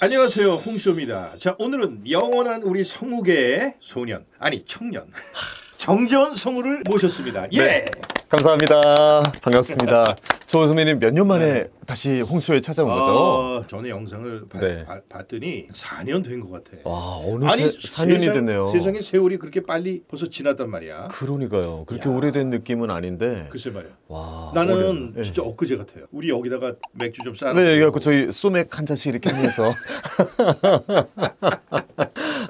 안녕하세요 홍쇼입니다. 자 오늘은 영원한 우리 성우계의 소년 아니 청년 정재원 성우를 모셨습니다. 예. 네. 감사합니다. 반갑습니다. 조 선배님 몇 년 만에 다시 홍쇼에 찾아온 거죠? 어, 전에 영상을 봐- 네. 봐- 봤더니 4년 된 것 같아. 와 어느새 4년이 세상- 됐네요. 세상에 세월이 그렇게 빨리 벌써 지났단 말이야. 그러니까요. 그렇게 야. 오래된 느낌은 아닌데. 글쎄 말이야. 와. 나는 오래- 진짜 엊그제 같아요. 우리 여기다가 맥주 좀 싸. 네, 네, 그래갖고 저희 소맥 한 잔씩 이렇게 하면서.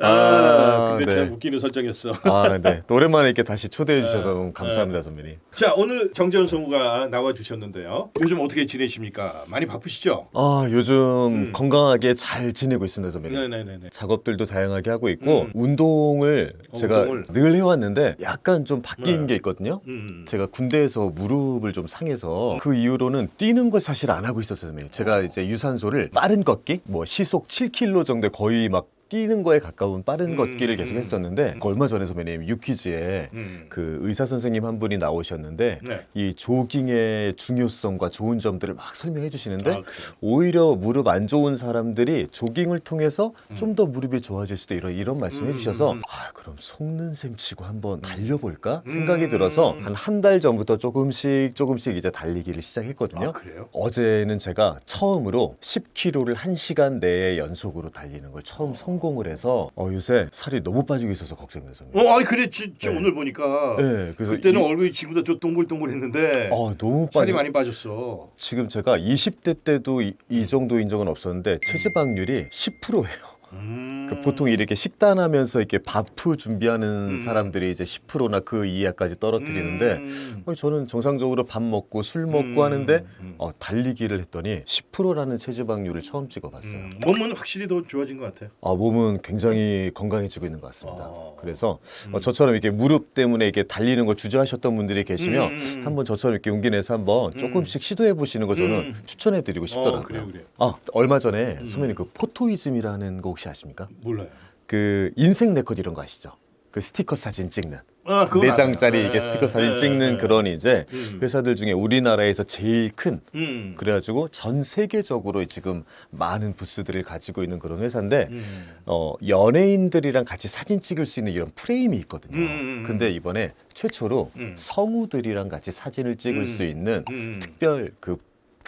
아, 근데 네. 참 웃기는 설정이었어. 아, 네. 또 오랜만에 이렇게 다시 초대해 주셔서 네. 너무 감사합니다, 선배님. 자 오늘 정재원 성우가 나와 주셨는데요. 요즘 어떻게 지내십니까? 많이 바쁘시죠? 아, 요즘 음. 건강하게 잘 지내고 있습니다, 선배님. 네네네네. 작업들도 다양하게 하고 있고 음. 운동을 어, 제가 운동을. 늘 해왔는데 약간 좀 바뀐 네. 게 있거든요. 음. 제가 군대에서 무릎을 좀 상해서 그 이후로는 뛰는 걸 사실 안 하고 있었어요. 선배님. 제가 이제 유산소를 빠른 걷기, 뭐 시속 7km 정도 거의 막 뛰는 거에 가까운 빠른 음, 걷기를 계속 음. 했었는데 그 얼마 전에 선배님 유퀴즈에 음. 그 의사 선생님 한 분이 나오셨는데 네. 이 조깅의 중요성과 좋은 점들을 막 설명해 주시는데 아, 그래요? 오히려 무릎 안 좋은 사람들이 조깅을 통해서 음. 좀더 무릎이 좋아질 수도 이런 이런 말씀해 음, 주셔서 음. 아 그럼 속는 셈 치고 한번 달려볼까 생각이 음. 들어서 한 한 달 전부터 조금씩 조금씩 이제 달리기를 시작했거든요. 아 그래요? 어제는 제가 처음으로 10km를 1시간 내에 연속으로 달리는 걸 처음 성 공을 해서 어, 요새 살이 너무 빠지고 있어서 걱정돼서. 어, 아니 그래 진짜 네. 오늘 보니까 네, 그래서 그때는 이- 얼굴이 지금보다 좀 동글동글했는데 어, 너무 살이 빠지. 많이 빠졌어. 지금 제가 20대 때도 이, 이 정도 인 적은 없었는데 체지방률이 10%예요. 음. 그 보통 이렇게 식단하면서 이렇게 밥프 준비하는 음. 사람들이 이제 10%나 그 이하까지 떨어뜨리는데 음. 아니, 저는 정상적으로 밥 먹고 술 먹고 음. 하는데 음. 어, 달리기를 했더니 10%라는 체지방률을 처음 찍어봤어요. 음. 몸은 확실히 더 좋아진 것 같아요. 아, 몸은 굉장히 건강해지고 있는 것 같습니다. 어. 그래서 음. 어, 저처럼 이렇게 무릎 때문에 이렇게 달리는 걸 주저하셨던 분들이 계시면 음. 한번 저처럼 이렇게 용기 내서 한번 조금씩 시도해 보시는 거 저는 음. 추천해 드리고 싶더라고요. 어, 그래요, 그래요. 아, 얼마 전에 음. 선배님 그 포토이즘이라는 거 혹시 아십니까? 몰라요. 그 인생 네컷 이런 거 아시죠? 그 스티커 사진 찍는 아, 네 장짜리. 이게 스티커 사진 예, 찍는 예, 그런 이제 음. 회사들 중에 우리나라에서 제일 큰 음. 그래가지고 전 세계적으로 지금 많은 부스들을 가지고 있는 그런 회사인데 음. 어, 연예인들이랑 같이 사진 찍을 수 있는 이런 프레임이 있거든요. 음, 음, 음. 근데 이번에 최초로 음. 성우들이랑 같이 사진을 찍을 음. 수 있는 음. 특별 그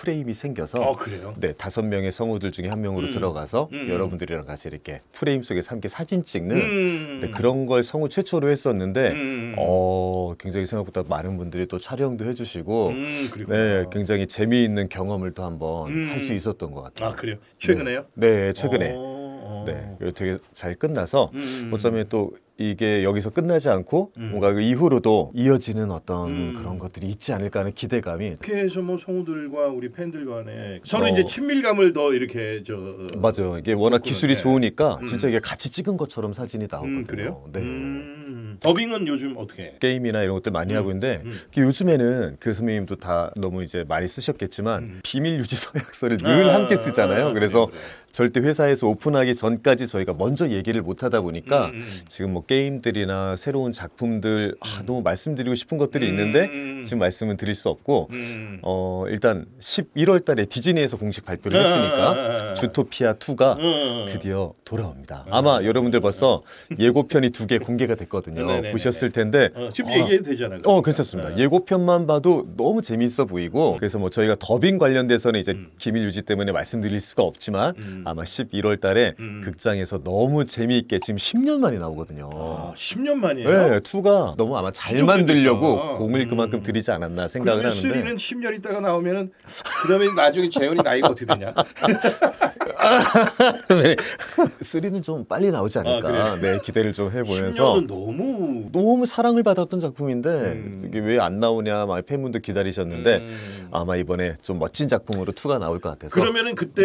프레임이 생겨서 어 그래요? 네 다섯 명의 성우들 중에 한 명으로 음. 들어가서 음. 여러분들이랑 같이 이렇게 프레임 속에서 함께 사진 찍는 음. 네, 그런 걸 성우 최초로 했었는데 음. 어 굉장히 생각보다 많은 분들이 또 촬영도 해주시고 음. 네 굉장히 재미있는 경험을 또 한번 음. 할 수 있었던 것 같아요. 아 그래요? 최근에요? 네 최근에 어, 어. 네 그리고 되게 잘 끝나서 음. 어쩌면 또 이게 여기서 끝나지 않고 음. 뭔가 그 이후로도 이어지는 어떤 음. 그런 것들이 있지 않을까 하는 기대감이 이렇게 해서 뭐 성우들과 우리 팬들 간에 서로 어. 이제 친밀감을 더 이렇게 저 맞아요. 이게 워낙 기술이 그런데. 좋으니까 음. 진짜 이게 같이 찍은 것처럼 사진이 나오거든요. 음, 그래요? 네. 음. 더빙은 요즘 어떻게? 해? 게임이나 이런 것들 많이 음. 하고 있는데 음. 그 요즘에는 그 선배님도 다 너무 이제 많이 쓰셨겠지만 음. 비밀 유지 서약서를 늘 아, 함께 쓰잖아요. 아, 그래서 그래요, 그래요. 절대 회사에서 오픈하기 전까지 저희가 먼저 얘기를 못 하다 보니까 음, 음. 지금 뭐 게임들이나 새로운 작품들 아, 너무 말씀드리고 싶은 것들이 음, 있는데 음. 지금 말씀은 드릴 수 없고 음. 어 일단 11월 달에 디즈니에서 공식 발표를 아, 아, 했으니까 아, 아. 주토피아 2가 음. 드디어 돌아옵니다. 아. 아마 여러분들 벌써 예고편이 두 개 공개가 됐거든요. 네네네네. 보셨을 텐데 어, 지금 아, 얘기해도 되잖아요. 어 괜찮습니다. 네. 예고편만 봐도 너무 재미있어 보이고 그래서 뭐 저희가 더빙 관련돼서는 이제 음. 기밀 유지 때문에 말씀드릴 수가 없지만 음. 아마 11월 달에 음. 극장에서 너무 재미있게 지금 10년 만에 나오거든요. 아, 10년 만이에요. 네, 2가 너무 아마 잘좀 만들려고 되니까. 공을 음. 그만큼 들이지 않았나 생각을 그러면 하는데 3는 10년 있다가 나오면은 그다음에 나중에 재현이 나이가 어떻게 되냐? 3는 좀 빨리 나오지 않을까 아, 네 기대를 좀 해보면서 10년은 너무 너무 사랑을 받았던 작품인데 음. 이게 왜 안 나오냐 막 팬분들 기다리셨는데 음. 아마 이번에 좀 멋진 작품으로 2가 나올 것 같아서 그러면은 그때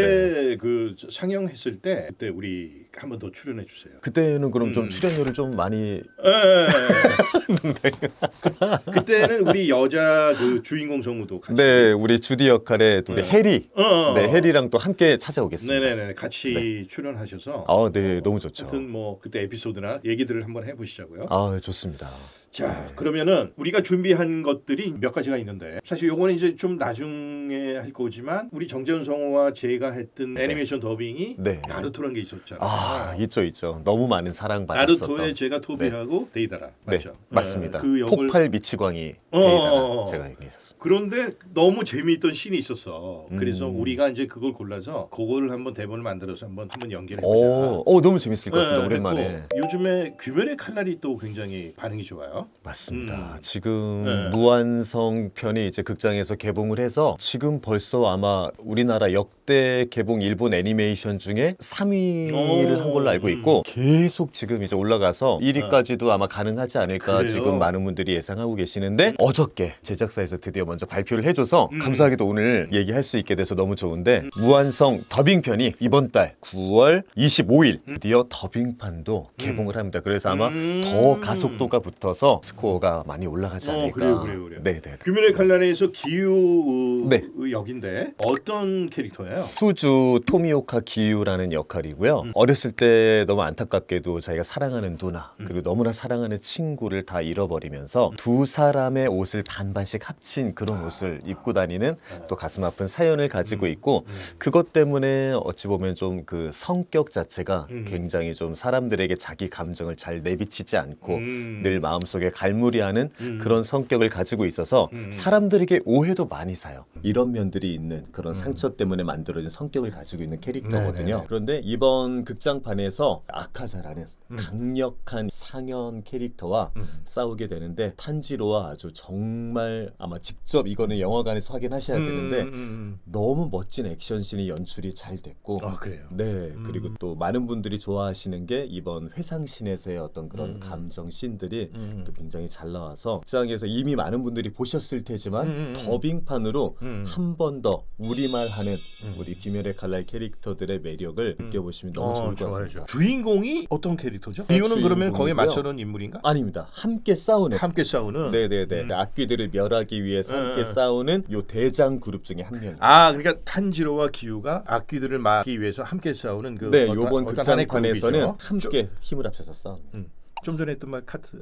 네. 그 상영했을 때 그때 우리 한 번 더 출연해 주세요. 그때는 그럼 좀 음. 출연료를 좀 많이 예, 예, 예. 그, 그때는 우리 여자 그 주인공 성우도 같이 네 우리 주디 역할의 우리 네. 해리 어, 어. 네 해리랑 또 함께 찾아오겠습니다. 네네네 같이 출연하셔서 아, 네, 너무 좋죠. 하여튼 뭐 그때 에피소드나 얘기들을 한번 해보시자고요. 아, 좋습니다. 자 그러면은 우리가 준비한 것들이 몇 가지가 있는데 사실 요거는 이제 좀 나중에 할 거지만 우리 정재훈 성우와 제가 했던 애니메이션 더빙이 네. 나루토란 게 있었잖아요. 아 있죠 있죠. 너무 많은 사랑 받았었던. 나루토에 제가 토비하고 데이다라 네, 맞죠? 맞습니다. 네, 그 역을 폭발 미치광이 어, 데이다라 어, 어. 제가 얘기했었습니다. 그런데 너무 재미있던 씬이 있었어. 그래서 음. 우리가 이제 그걸 골라서 그거를 한번 대본을 만들어서 한번 한번 연결해 보자. 오, 오 너무 재밌을 것 같습니다. 네, 오랜만에. 요즘에 규면의 칼날이 또 굉장히 반응이 좋아요. 맞습니다. 음. 지금 네. 무한성 편이 이제 극장에서 개봉을 해서 지금 벌써 아마 우리나라 역대 개봉 일본 애니메이션 중에 3위를 오, 한 걸로 알고 음. 있고 계속 지금 이제 올라가서 1위까지도 아마 가능하지 않을까 그래요? 지금 많은 분들이 예상하고 계시는데 어저께 제작사에서 드디어 먼저 발표를 해줘서 음. 감사하게도 오늘 얘기할 수 있게 돼서 너무 좋은데 무한성 더빙편이 이번 달 9월 25일 드디어 더빙판도 개봉을 합니다. 그래서 아마 음. 더 가속도가 붙어서 스코어가 많이 올라가지 어, 않을까. 그래요, 그래요, 그래요. 네, 네. 규면의 칼날에서 기우 네. 역인데 어떤 캐릭터예요? 후주 토미오카 기유라는 역할이고요. 음. 어렸을 때 너무 안타깝게도 자기가 사랑하는 누나 그리고 너무나 사랑하는 친구를 다 잃어버리면서 두 사람의 옷을 반반씩 합친 그런 옷을 입고 다니는 또 가슴 아픈 사연을 가지고 있고 음. 그것 때문에 어찌 보면 좀 그 성격 자체가 음. 굉장히 좀 사람들에게 자기 감정을 잘 내비치지 않고 음. 늘 마음속 에 갈무리하는 음. 그런 성격을 가지고 있어서 음. 사람들에게 오해도 많이 사요. 이런 면들이 있는 그런 상처 때문에 만들어진 성격을 가지고 있는 캐릭터거든요. 음. 네네네. 그런데 이번 극장판에서 아카자라는 음. 강력한 상현 캐릭터와 음. 싸우게 되는데 탄지로와 아주 정말 아마 직접 이거는 영화관에서 확인하셔야 되는데 음, 음, 너무 멋진 액션씬이 연출이 잘 됐고 음. 아 그래요. 네 그리고 음. 또 많은 분들이 좋아하시는 게 이번 회상신에서의 어떤 그런 음. 감정 씬들이 음. 또 굉장히 잘 나와서 극장에서 이미 많은 분들이 보셨을 테지만 음, 음, 음. 더빙판으로 음. 한번 더 우리말하는 음. 우리 김열의 칼날 캐릭터들의 매력을 느껴보시면 너무 어, 좋을 것 좋아요, 같습니다. 좋아요. 주인공이 어떤 캐릭터죠? 기우는 그러면 거기에 주인공이고요. 맞서는 인물인가? 아닙니다. 함께 싸우는 함께 싸우는. 네네네 음. 악귀들을 멸하기 위해서 함께 음. 싸우는 요 대장 그룹 중에 한 명. 아 그러니까 탄지로와 기우가 악귀들을 막기 위해서 함께 싸우는 그 네, 어떤- 요번 어떤 하나의 극장판에서는 그룹이죠. 함께 힘을 합쳐서 싸움. 좀, 좀 전에 했던 말 카트.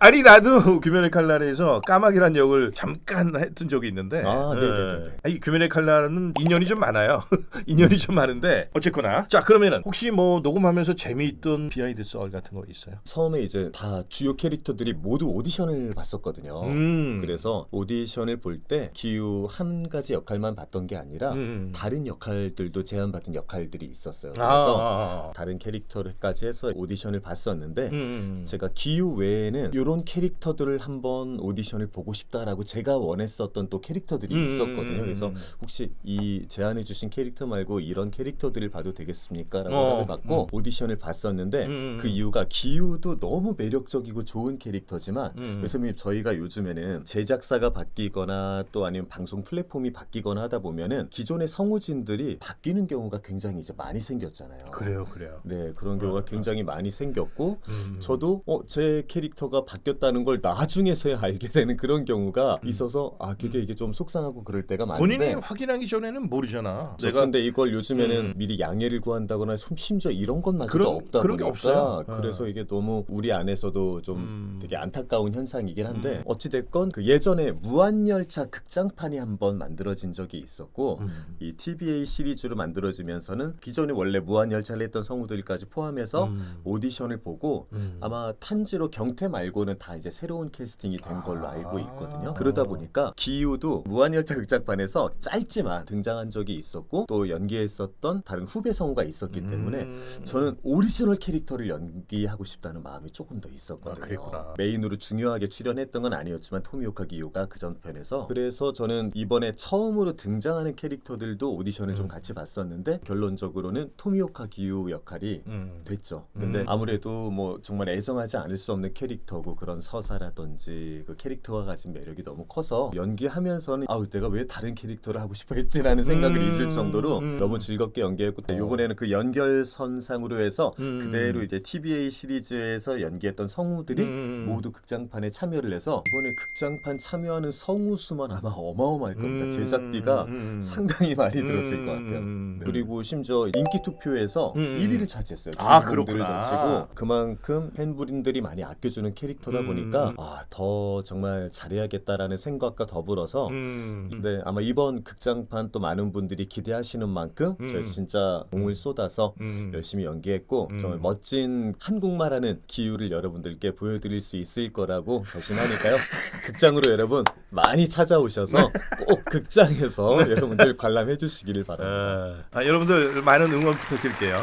아니 나도 규면의 칼날에서 까마귀란 역을 잠깐 했던 적이 있는데 아, 예. 네네네네. 아니 규면의 칼날은 인연이 좀 많아요 인연이 좀 많은데 어쨌거나 자 그러면은 혹시 뭐 녹음하면서 재미있던 비하인드 썰 같은 거 있어요? 처음에 이제 다 주요 캐릭터들이 모두 오디션을 봤었거든요. 음. 그래서 오디션을 볼 때 기우 한 가지 역할만 봤던 게 아니라 음. 다른 역할들도 제안받은 역할들이 있었어요. 아, 그래서 아, 아. 다른 캐릭터를까지 해서 오디션을 봤었는데 음. 제가 기우 외에는 이런 캐릭터들을 한번 오디션을 보고 싶다라고 제가 원했었던 또 캐릭터들이 음, 있었거든요. 음, 그래서 음. 혹시 이 제안해 주신 캐릭터 말고 이런 캐릭터들을 봐도 되겠습니까?라고 어, 답을 받고 음. 오디션을 봤었는데 음, 그 음. 이유가 기우도 너무 매력적이고 좋은 캐릭터지만 음. 교수님 저희가 요즘에는 제작사가 바뀌거나 또 아니면 방송 플랫폼이 바뀌거나 하다 보면은 기존의 성우진들이 바뀌는 경우가 굉장히 이제 많이 생겼잖아요. 그래요 그래요 네 그런 경우가 굉장히 많이 생겼고 음. 저도 어, 제 캐릭터가 바 뀌었다는 걸 나중에서야 알게 되는 그런 경우가 있어서 아 그게 이게 좀 속상하고 그럴 때가 음. 본인이 많은데 확인하기 전에는 모르잖아 내가 근데 이걸 요즘에는 음. 미리 양해를 구한다거나 심- 심지어 이런 것마저도 그런- 없다 그런 게 보니까 없어요. 그래서 어. 이게 너무 우리 안에서도 좀 음. 되게 안타까운 현상이긴 한데 음. 어찌 됐건 그 예전에 무한열차 극장판이 한번 만들어진 적이 있었고 음. 이 TVA 시리즈로 만들어지면서는 기존에 원래 무한열차를 했던 성우들까지 포함해서 음. 오디션을 보고 음. 아마 탄지로 경태 말고는 다 이제 새로운 캐스팅이 된 걸로 아. 알고 있거든요. 그러다 보니까 기우도 무한열차 극장판에서 짧지만 등장한 적이 있었고 또 연기했었던 다른 후배 성우가 있었기 때문에 음. 저는 오리지널 캐릭터를 연기하고 싶다는 마음이 조금 더 있었거든요. 아, 그랬구나. 메인으로 중요하게 출연했던 건 아니었지만 토미오카 기요가 그 전편에서 그래서 저는 이번에 처음으로 등장하는 캐릭터들도 오디션을 좀 같이 봤었는데 결론적으로는 토미오카 기요 역할이 음. 됐죠. 근데 음. 아무래도 뭐 정말 애정하지 않을 수 없는 캐릭터고 그런 서사라든지 그 캐릭터가 가진 매력이 너무 커서 연기하면서는 아우 내가 왜 다른 캐릭터를 하고 싶어 했지라는 생각을 음, 잊을 정도로 음. 너무 즐겁게 연기했고 또 이번에는 그 연결선상으로 해서 음. 그대로 이제 TBA 시리즈에서 연기했던 성우들이 음. 모두 극장판에 참여를 해서 이번에 극장판 참여하는 성우 수만 아마 어마어마할 겁니다. 음. 제작비가 음. 상당히 많이 들었을 것 같아요. 음. 네. 그리고 심지어 인기 투표에서 음. 1위를 차지했어요. 아, 그렇구나. 점치고 그만큼 팬분들이 많이 아껴주는 캐릭터 다 음. 보니까 아, 더 정말 잘해야겠다라는 생각과 더불어서 음. 네, 아마 이번 극장판 또 많은 분들이 기대하시는 만큼 음. 저희 진짜 공을 쏟아서 음. 열심히 연기했고 음. 정말 멋진 한국말하는 기율을 여러분들께 보여드릴 수 있을 거라고 자신하니까요. 극장으로 여러분 많이 찾아오셔서 꼭 극장에서 여러분들 관람해 주시기를 바랍니다. 아, 아, 여러분들 많은 응원 부탁드릴게요.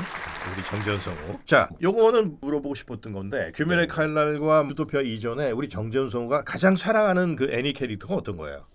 우리 정재현 성우. 자, 요거는 물어보고 싶었던 건데 규면의 칼날과 유토피아 이전에 우리 정재현 성우가 가장 사랑하는 그 애니 캐릭터가 어떤 거예요?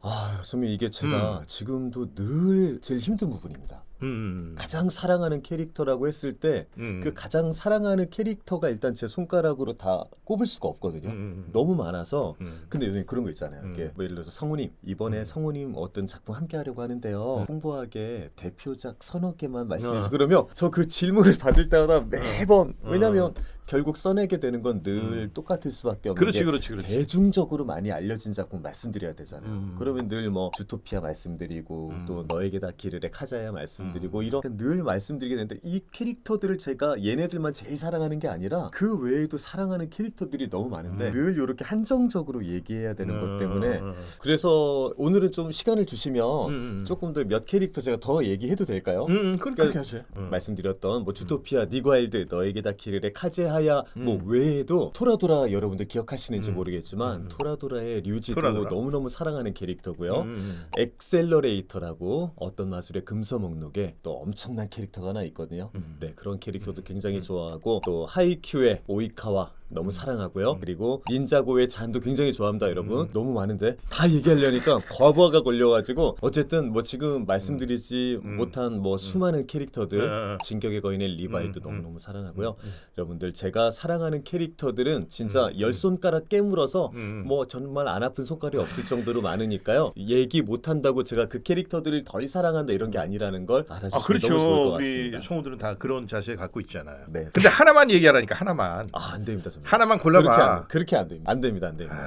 아, 선생님 이게 제가 음. 지금도 늘 제일 힘든 부분입니다. 음. 가장 사랑하는 캐릭터라고 했을 때그 음. 가장 사랑하는 캐릭터가 일단 제 손가락으로 다 꼽을 수가 없거든요. 음. 너무 많아서 음. 근데 요즘 그런 거 있잖아요. 음. 이게 뭐 예를 들어서 성우님 이번에 성우님 어떤 작품 함께 하려고 하는데요. 음. 홍보하게 대표작 서너 개만 말씀해 주세요. 어. 그러면 저 그 질문을 받을 때마다 매번 어. 왜냐면 결국 써내게 되는 건늘 똑같을 수밖에 없는 그렇지 게 그렇지 그렇지. 대중적으로 많이 알려진 작품 말씀드려야 되잖아요. 음. 그러면 늘 뭐 주토피아 말씀드리고 음. 또 너에게 닿기를의 카자야 말씀드리고 음. 이렇게 늘 말씀드리게 되는데 이 캐릭터들을 제가 얘네들만 제일 사랑하는 게 아니라 그 외에도 사랑하는 캐릭터들이 너무 많은데 음. 늘 이렇게 한정적으로 얘기해야 되는 것 때문에 음. 그래서 오늘은 좀 시간을 주시면 음. 조금 더 몇 캐릭터 제가 더 얘기해도 될까요? 음, 음, 그렇게 그러니까 하세요. 음. 말씀드렸던 뭐 주토피아, 니과일드, 너에게 닿기를의 카제하 야뭐 음. 외에도 토라도라 여러분들 기억하시는지 음. 모르겠지만 음. 토라도라의 류지도 토라도라. 너무너무 사랑하는 캐릭터고요. 음. 엑셀러레이터라고 어떤 마술의 금서 목록에 또 엄청난 캐릭터가 하나 있거든요. 음. 네 그런 캐릭터도 굉장히 좋아하고 또 하이큐의 오이카와 음. 너무 사랑하고요. 그리고 닌자고의 잔도 굉장히 좋아합니다, 여러분. 음. 너무 많은데 다 얘기하려니까 과부하가 걸려가지고 어쨌든 뭐 지금 말씀드리지 음. 못한 뭐 수많은 캐릭터들 음. 진격의 거인의 리바이도 음. 너무 너무 사랑하고요. 여러분들 제가 사랑하는 캐릭터들은 진짜 음. 열 손가락 깨물어서 음. 뭐 정말 안 아픈 손가락이 없을 정도로 많으니까요. 얘기 못 한다고 제가 그 캐릭터들을 덜 사랑한다 이런 게 아니라는 걸 알아주시면 아 그렇죠. 너무 좋을 것 우리 같습니다. 성우들은 다 그런 자세 갖고 있잖아요. 네. 근데 하나만 얘기하라니까 하나만. 아, 안 됩니다. 선생님. 하나만 그렇게 골라봐. 안, 그렇게 안 됩니다. 안 됩니다. 안 됩니다.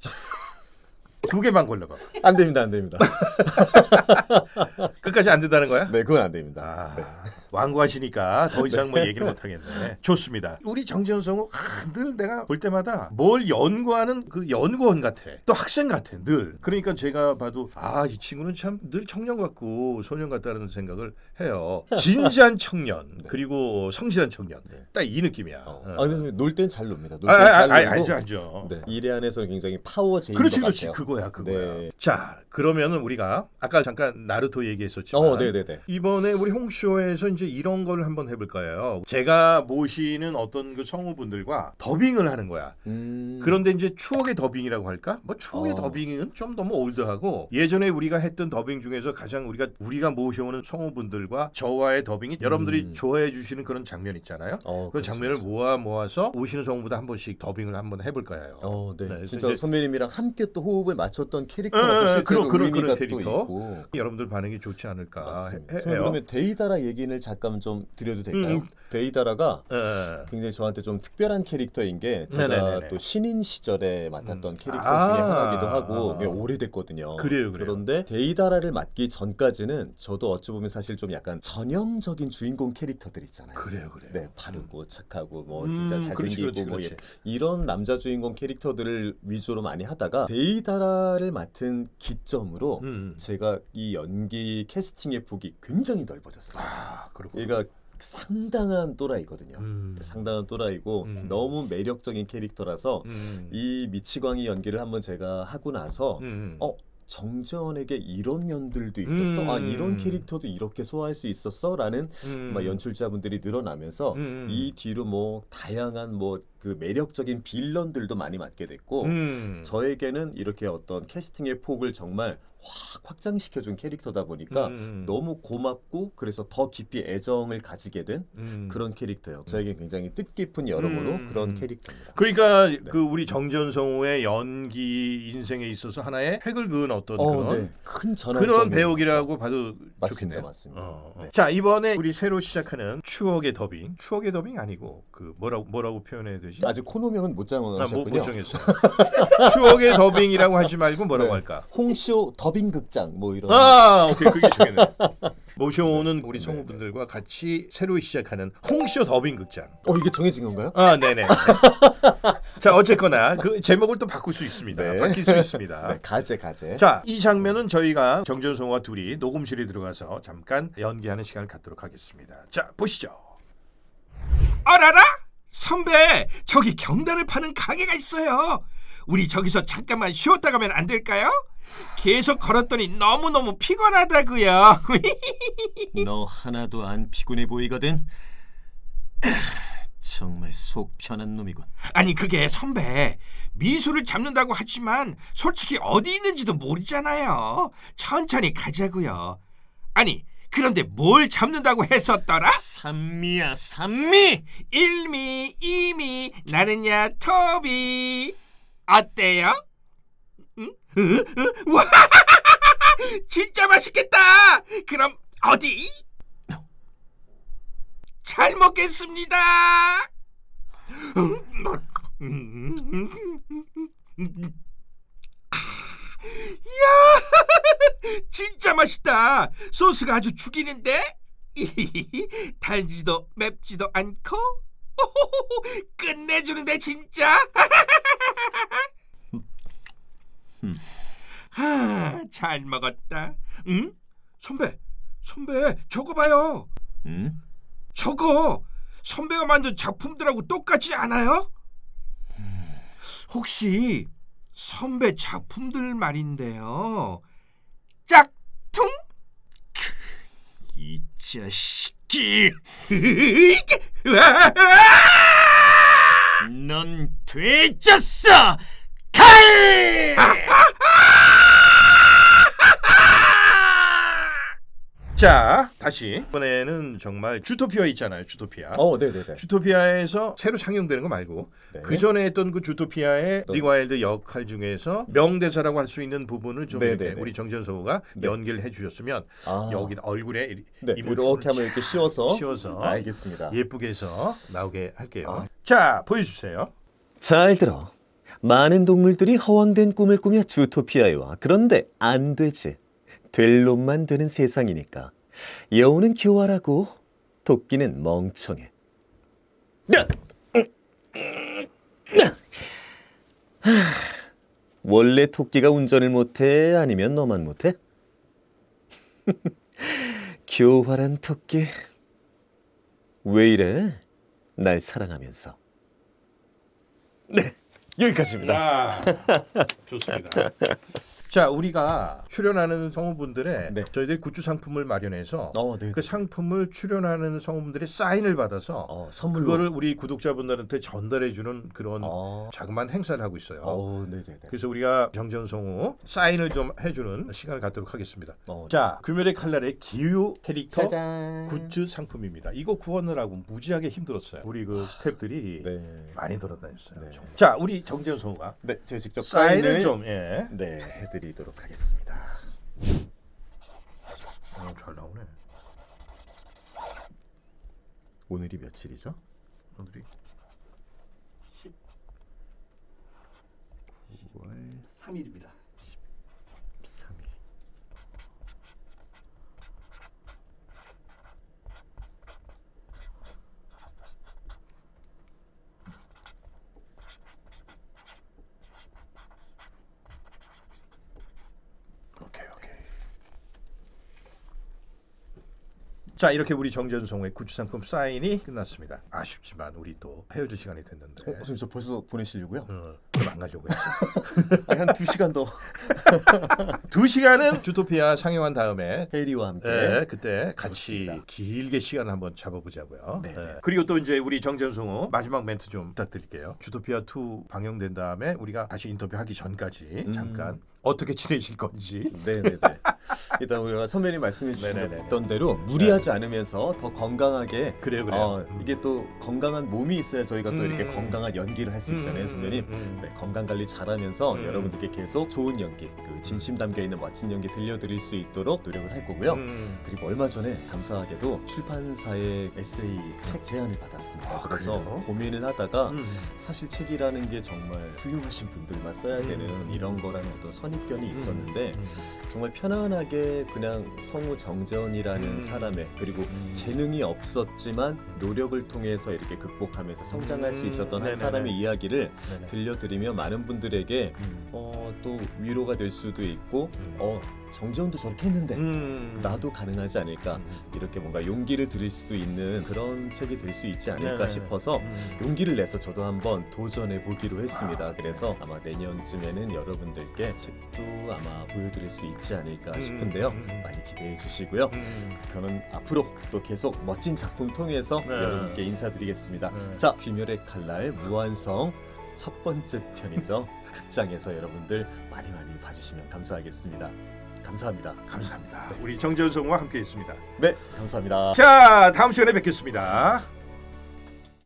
참. 두 개만 골라봐. 안 됩니다. 안 됩니다. 끝까지 안 된다는 거야? 네, 그건 안 됩니다. 아, 네. 완고하시니까 더 이상 뭐 얘기를 못 하겠네. 좋습니다. 우리 정재현 성우 아, 늘 내가 볼 때마다 뭘 연구하는 그 연구원 같아. 또 학생 같아. 늘. 그러니까 제가 봐도 아 이 친구는 참 늘 청년 같고 소년 같다는 생각을 해요. 진지한 청년 그리고 성실한 청년. 네. 딱이 느낌이야. 어. 어. 아, 근데 놀땐 잘 놉니다. 놀 아, 땐 아, 잘 아, 아, 놀고. 알죠, 알죠. 네. 일에 한해서 굉장히 파워 제인 그렇지, 것 그렇지. 같아요. 그거야, 그거야. 네. 자, 그러면은 우리가 아까 잠깐 나루토 얘기했었지만 어, 네, 네, 네. 이번에 우리 홍쇼에서 이제 이런 걸 한번 해볼 거예요. 제가 모시는 어떤 그 성우분들과 더빙을 하는 거야. 음. 그런데 이제 추억의 더빙이라고 할까? 뭐 추억의 어. 더빙은 좀 너무 올드하고 예전에 우리가 했던 더빙 중에서 가장 우리가 우리가 모셔오는 성우분들과 저와의 더빙이 여러분들이 음. 좋아해 주시는 그런 장면 있잖아요. 어, 그 그렇죠, 장면을 그렇죠. 모아 모아서 오시는 성우보다 한 번씩 더빙을 한번 해볼 거예요. 어, 네. 네, 그래서 진짜 이제- 선배님이랑 함께 또 호흡을 맞췄던 예, 캐릭터라서 예, 실제로 그런- 그런- 의미가 그런 또 캐릭터. 있고. 여러분들 반응이 좋지 않을까 맞습니다. 해, 선생님, 해요. 그러면 데이다라 얘기를 잠깐 좀 드려도 될까요? 음. 데이다라가 예. 굉장히 저한테 좀 특별한 캐릭터인 게 제가 네네네네. 또 신인 시절에 맡았던 음. 캐릭터 아. 중에 하나기도 하고 이게 오래됐거든요. 그래요, 그래요. 그런데 데이다라를 맡기 전까지는 저도 어찌 보면 사실 좀 약간 전형적인 주인공 캐릭터들 있잖아요. 그래요, 그래요. 네, 바르고 착하고 뭐 음, 진짜 그렇지, 잘생기고 그렇지, 뭐 그렇지. 이- 이런 남자 주인공 캐릭터들을 위주로 많이 하다가 데이다라를 맡은 기점으로 음. 제가 이 연기 캐스팅의 폭이 굉장히 넓어졌어요. 아, 그렇고. 얘가 상당한 또라이거든요. 음. 상당한 또라이고 음. 너무 매력적인 캐릭터라서 음. 이 미치광이 연기를 한번 제가 하고 나서 음. 어 정재원에게 이런 면들도 있었어. 음. 아 이런 캐릭터도 이렇게 소화할 수 있었어라는 음. 막 연출자분들이 늘어나면서 음. 이 뒤로 뭐 다양한 뭐그 매력적인 빌런들도 많이 맡게 됐고 음. 저에게는 이렇게 어떤 캐스팅의 폭을 정말 확 확장시켜준 캐릭터다 보니까 음. 너무 고맙고 그래서 더 깊이 애정을 가지게 된 음. 그런 캐릭터예요. 저에게 굉장히 뜻깊은 여러모로 음. 그런 캐릭터입니다. 그러니까 네. 그 우리 정전성우의 연기 인생에 있어서 하나의 획을 그은 어떤 어, 그런 네. 큰 전환점이 그런 배우기라고 봐도 맞습니다, 좋겠네요. 맞습니다. 어, 어. 네. 자 이번에 우리 새로 시작하는 추억의 더빙, 추억의 더빙 아니고 그 뭐라고 뭐라고 표현해야 되지? 아직 코너명은 못 아, 정하셨군요. 뭐, 못 정했어요. 추억의 더빙이라고 하지 말고 뭐라고 네. 할까? 홍쇼 더빙 극장 뭐 이런 아, 오케이 그게 좋겠네. 모셔오는 우리 네, 성우분들과 같이 새로 시작하는 홍쇼 더빙 극장. 어 이게 정해진 건가요? 아, 네네. 자, 어쨌거나 그 제목을 또 바꿀 수 있습니다. 네. 바뀔 수 있습니다. 네, 가제 가제. 자, 이 장면은 저희가 정전성과 둘이 녹음실에 들어가서 잠깐 연기하는 시간을 갖도록 하겠습니다. 자, 보시죠. 어라라? 선배, 저기 경단을 파는 가게가 있어요. 우리 저기서 잠깐만 쉬었다 가면 안 될까요? 계속 걸었더니 너무너무 피곤하다고요. 너 하나도 안 피곤해 보이거든. 정말 속 편한 놈이군. 아니 그게 선배, 미소를 잡는다고 하지만 솔직히 어디 있는지도 모르잖아요. 천천히 가자고요. 아니, 그런데 뭘 잡는다고 했었더라? 산미야 산미. 일미, 이미, 나는야 토비. 어때요? 응? 으, 으, 와, 진짜 맛있겠다. 그럼 어디? 잘 먹겠습니다. 이야, 진짜 맛있다. 소스가 아주 죽이는데? 달지도 맵지도 않고 끝내주는데 진짜. 아, 잘 먹었다. 응? 선배, 선배, 저거 봐요. 응? 저거 선배가 만든 작품들하고 똑같지 않아요? 혹시 선배 작품들 말인데요. 짝퉁? 이 자식이. 넌 되졌어. 칼. 자, 다시 이번에는 정말 주토피아 있잖아요. 주토피아. 어, 네, 네, 네. 주토피아에서 새로 상영되는 거 말고 네. 그 전에 했던 그 주토피아의 또- 닉 와일드 역할 중에서 명대사라고 할 수 있는 부분을 좀 네, 이렇게 네, 네. 우리 정전서우가 네. 연기를 해주셨으면 아. 여기 얼굴에 이- 네, 이모티콘을 이렇게 하면 이렇게 씌워서 씌워서 알겠습니다. 예쁘게 해서 나오게 할게요. 아. 자, 보여주세요. 잘 들어. 많은 동물들이 허황된 꿈을 꾸며 주토피아에 와. 그런데 안 되지. 될 놈만 되는 세상이니까. 여우는 교활하고 토끼는 멍청해. 하, 원래 토끼가 운전을 못해? 아니면 너만 못해? 교활한 토끼. 왜 이래? 날 사랑하면서. 네, 여기까지입니다. 아, 좋습니다. 자, 우리가 출연하는 성우분들의 네. 저희들이 굿즈 상품을 마련해서 어, 네. 그 상품을 출연하는 성우분들의 사인을 받아서 어, 선물로. 그거를 우리 구독자분들한테 전달해 주는 그런 어, 자그마한 행사를 하고 있어요. 어, 네, 네, 네. 그래서 우리가 정전 성우 사인을 좀 해주는 시간을 갖도록 하겠습니다. 어, 자, 금요일의 칼날의 기후 캐릭터 짜잔. 굿즈 상품입니다. 이거 구하느라고 무지하게 힘들었어요. 우리 그 스태프들이 네. 많이 돌아다녔어요. 네. 자, 우리 정재현 성우가 네, 제가 직접 사인을 사인을 좀 예. 네, 해드 리도록 하겠습니다. 어, 잘 나오네. 오늘이 며칠이죠? 오늘이 9월 3일입니다. 13일. 오케이 오케이. 자 이렇게 우리 정전성우의 구치상품 사인이 끝났습니다. 아쉽지만 우리 또 헤어질 시간이 됐는데. 어, 선생님 저 벌써 보내시려고요? 어, 그럼 안 가려고 했어. 한두 시간 더 두 시간은 주토피아 상영한 다음에 해리와 함께 네, 그때 같이 그렇습니다. 길게 시간을 한번 잡아보자고요. 네, 네. 그리고 또 이제 우리 정전성우 마지막 멘트 좀 부탁드릴게요. 주토피아 2 방영된 다음에 우리가 다시 인터뷰하기 전까지 음. 잠깐 어떻게 지내실 건지. 네네네. 일단 우리가 선배님 말씀해. 주셨던 대로 무리하지 않으면서 더 건강하게 그래요, 그래요. 어, 이게 또 건강한 몸이 있어야 저희가 또 음. 이렇게 건강한 연기를 할 수 있잖아요, 음, 선배님. 음, 음. 네, 건강 관리 잘하면서 음. 여러분들께 계속 좋은 연기, 그 진심 담겨 있는 멋진 연기 들려드릴 수 있도록 노력을 할 거고요. 음. 그리고 얼마 전에 감사하게도 출판사의 에세이 책 제안을 받았습니다. 아, 그래서 그래요? 고민을 하다가 음. 사실 책이라는 게 정말 훌륭하신 분들만 써야 음. 되는 이런 거라는 어떤 선입견이 있었는데 음. 정말 편안하게 그냥 성우 정전이라는 음. 사람의 그리고 음. 재능이 없었지만 노력을 통해서 이렇게 극복하면서 성장할 수 음. 있었던 네네네. 한 사람의 이야기를 네네. 들려드리며 많은 분들에게 음. 어, 또 위로가 될 수도 있고 음. 어 정재훈도 저렇게 했는데 음. 나도 가능하지 않을까 음. 이렇게 뭔가 용기를 드릴 수도 있는 그런 책이 될 수 있지 않을까 네네네. 싶어서 음. 용기를 내서 저도 한번 도전해 보기로 했습니다. 아, 그래서 아마 내년쯤에는 여러분들께 책도 아마 보여드릴 수 있지 않을까 음, 싶은데 요. 음, 음. 많이 기대해 주시고요. 음. 저는 앞으로 또 계속 멋진 작품 통해서 네. 여러분께 인사드리겠습니다. 네. 자, 귀멸의 칼날 무한성 첫 번째 편이죠. 극장에서 여러분들 많이 많이 봐주시면 감사하겠습니다. 감사합니다. 감사합니다. 우리 정전성우와 함께했습니다. 네, 감사합니다. 자 다음 시간에 뵙겠습니다.